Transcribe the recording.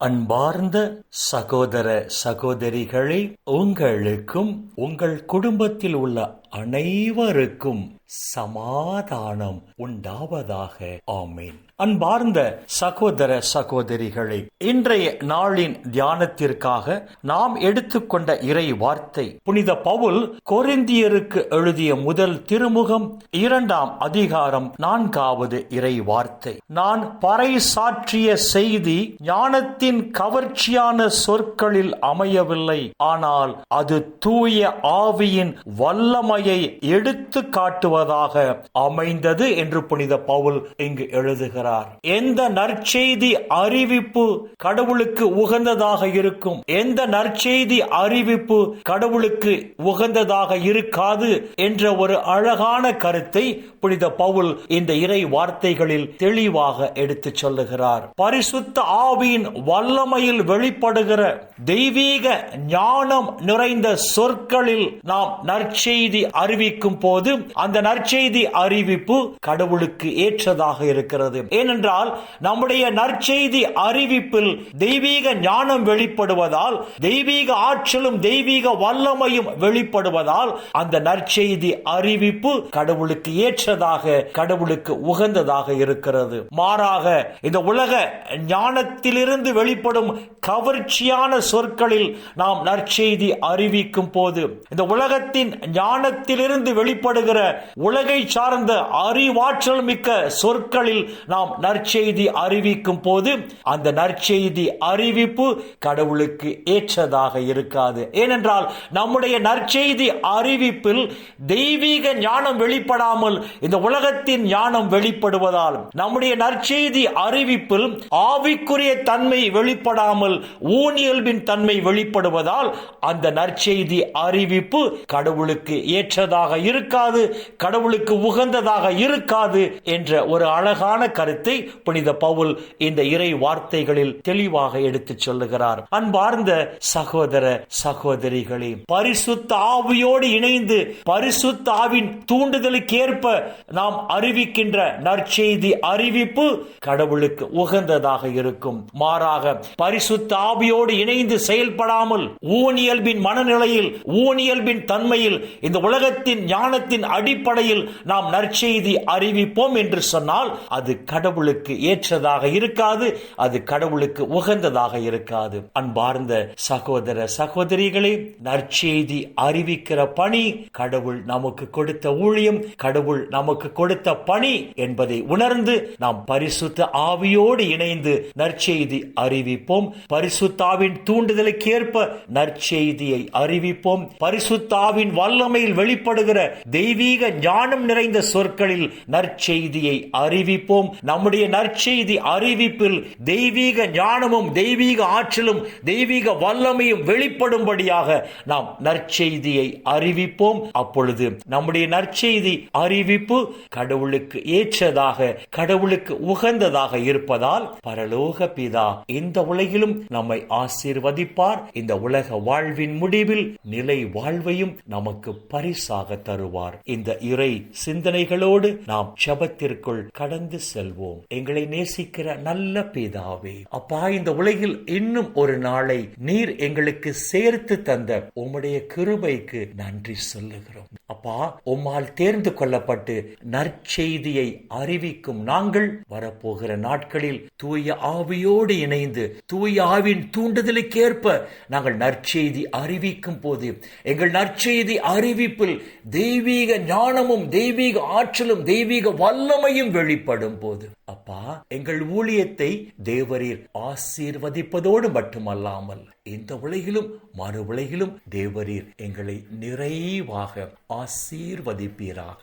அன்பார்ந்த சகோதர சகோதரிகளே உங்களுக்கும் உங்கள் குடும்பத்தில் உள்ள அனைவருக்கும் சமாதானம் உண்டாவதாக. ஆமேன். அன்பார்ந்த சகோதர சகோதரிகளை இன்றைய நாளின் தியானத்திற்காக நாம் எடுத்துக்கொண்ட இறை வார்த்தை. புனித பவுல் கொரிந்தியருக்கு எழுதிய முதல் திருமுகம் இரண்டாம் அதிகாரம் நான்காவது இறை வார்த்தை. நான் பறைசாற்றிய செய்தி ஞானத்தின் கவர்ச்சியான சொற்களில் அமையவில்லை. ஆனால் அது தூய ஆவியின் வல்லமையை எடுத்து காட்டுவதாக அமைந்தது என்று புனித பவுல் இங்கு எழுதுகிறார். எந்த நற்செய்தி அறிவிப்பு கடவுளுக்கு உகந்ததாக இருக்கும்? எந்த நற்செய்தி அறிவிப்பு கடவுளுக்கு உகந்ததாக இருக்காது என்ற ஒரு அழகான கருத்தை புனித பவுல் இந்த இறை வார்த்தைகளில் தெளிவாக எடுத்துச் சொல்லுகிறார். பரிசுத்த ஆவியின் வல்லமையில் வெளிப்படுகிற தெய்வீக ஞானம் நிறைந்த சொற்களில் நாம் நற்செய்தி அறிவிக்கும் போது அந்த நற்செய்தி அறிவிப்பு கடவுளுக்கு ஏற்றதாக இருக்கிறது. ஏனென்றால் நம்முடைய நற்செய்தி அறிவிப்பில் தெய்வீக ஞானம் வெளிப்படுவதால் தெய்வீக ஆற்றலும் தெய்வீக வல்லமையும் வெளிப்படுவதால் அந்த நற்செய்தி அறிவிப்பு கடவுளுக்கு ஏற்றதாக கடவுளுக்கு உகந்ததாக இருக்கிறது. மாறாக இந்த உலக ஞானத்திலிருந்து வெளிப்படும் கவர்ச்சியான சொற்களில் நாம் நற்செய்தி அறிவிக்கும் போது இந்த உலகத்தின் ஞான ஞானத்திலிருந்து வெளிப்படுகிற உலகை சார்ந்த அறிவாற்றல் மிக்க சொற்களில் நாம் நற்செய்தி அறிவிக்கும் போது அந்த நற்செய்தி அறிவிப்பு கடவுளுக்கு ஏற்றதாக இருக்காது. ஏனென்றால் நம்முடைய நற்செய்தி அறிவிப்பில் தெய்வீக ஞானம் வெளிப்படாமல் இந்த உலகத்தின் ஞானம் வெளிப்படுவதால் நம்முடைய நற்செய்தி அறிவிப்பில் ஆவிக்குரிய தன்மை வெளிப்படாமல் ஊனியல்பின் தன்மை வெளிப்படுவதால் அந்த நற்செய்தி அறிவிப்பு கடவுளுக்கு ஏற்ற ஏற்றதாக இருக்காது கடவுளுக்கு உகந்ததாக இருக்காது என்ற ஒரு அழகான கருத்தை புனித பவுல் இந்த இறை வார்த்தைகளில் தெளிவாக எடுத்துச் சொல்லுகிறார். அன்பார்ந்த சகோதர சகோதரிகளே பரிசுத்த ஆவியோடு இணைந்து பரிசுத்த ஆவின் தூண்டுதலுக்கேற்ப நாம் அறிவிக்கின்ற நற்செய்தி அறிவிப்பு கடவுளுக்கு உகந்ததாக இருக்கும். மாறாக பரிசுத்த ஆவியோடு இணைந்து செயல்படாமல் ஊனியல்பின் மனநிலையில் ஊனியல்பின் தன்மையில் இந்த உலக உலகத்தின் ஞானத்தின் அடிப்படையில் நாம் நற்செய்தி அறிவிப்போம் என்று சொன்னால் அது கடவுளுக்கு ஏற்றதாக இருக்காது அது கடவுளுக்கு உகந்ததாக இருக்காது. அன்பார்ந்த சகோதர சகோதரிகளே நற்செய்தி அறிவிக்கிற பணி கடவுள் நமக்கு கொடுத்த ஊழியம் கடவுள் நமக்கு கொடுத்த பணி என்பதை உணர்ந்து நாம் பரிசுத்த ஆவியோடு இணைந்து நற்செய்தி அறிவிப்போம். பரிசுத்தாவின் தூண்டுதலுக்கேற்ப நற்செய்தியை அறிவிப்போம். பரிசுத்தாவின் வல்லமையில் வெளிப்படுகிற தெய்வீக ஞானம் நிறைந்த சொற்களில் நற்செய்தியை அறிவிப்போம். நம்முடைய நற்செய்தி அறிவிப்பில் தெய்வீக ஞானமும் தெய்வீக ஆற்றலும் தெய்வீக வல்லமையும் வெளிப்படும்படியாக நாம் நற்செய்தியை அறிவிப்போம். அப்பொழுது நம்முடைய நற்செய்தி அறிவிப்பு கடவுளுக்கு ஏற்றதாக கடவுளுக்கு உகந்ததாக இருப்பதால் பரலோக பிதா இந்த உலகிலும் நம்மை ஆசீர்வதிப்பார். இந்த உலக வாழ்வின் முடிவில் நிலை வாழ்வையும் நமக்கு பரிசு பரிசாக தருவார். இந்த இறை சிந்தனைகளோடு நாம் ஜபத்திற்குள் கடந்து செல்வோம். எங்களை நேசிக்கிற நல்ல பிதாவே அப்பா இந்த உலகில் இன்னும் ஒரு நாளை நீர் எங்களுக்கு சேர்த்து தந்த உம்முடைய கிருபைக்கு நன்றி சொல்லுகிறோம். அப்பா உம்மால் தேர்ந்து கொள்ளப்பட்டு நற்செய்தியை அறிவிக்கும் நாங்கள் வரப்போகிற நாட்களில் தூய ஆவியோடு இணைந்து தூய ஆவின் தூண்டுதலுக்கேற்ப நாங்கள் நற்செய்தி அறிவிக்கும் போது எங்கள் நற்செய்தி அறிவிப்பு அறிவிப்பில் தெய்வீக ஞானமும் தெய்வீக ஆற்றலும் தெய்வீக வல்லமையும் வெளிப்படும் போது அப்பா எங்கள் ஊழியத்தை தேவரீர் ஆசீர்வதிப்பதோடு மட்டுமல்லாமல் இந்த உலகிலும் மறு உலகிலும் தேவரீர் எங்களை நிறைவாக ஆசீர்வதிப்பீராக.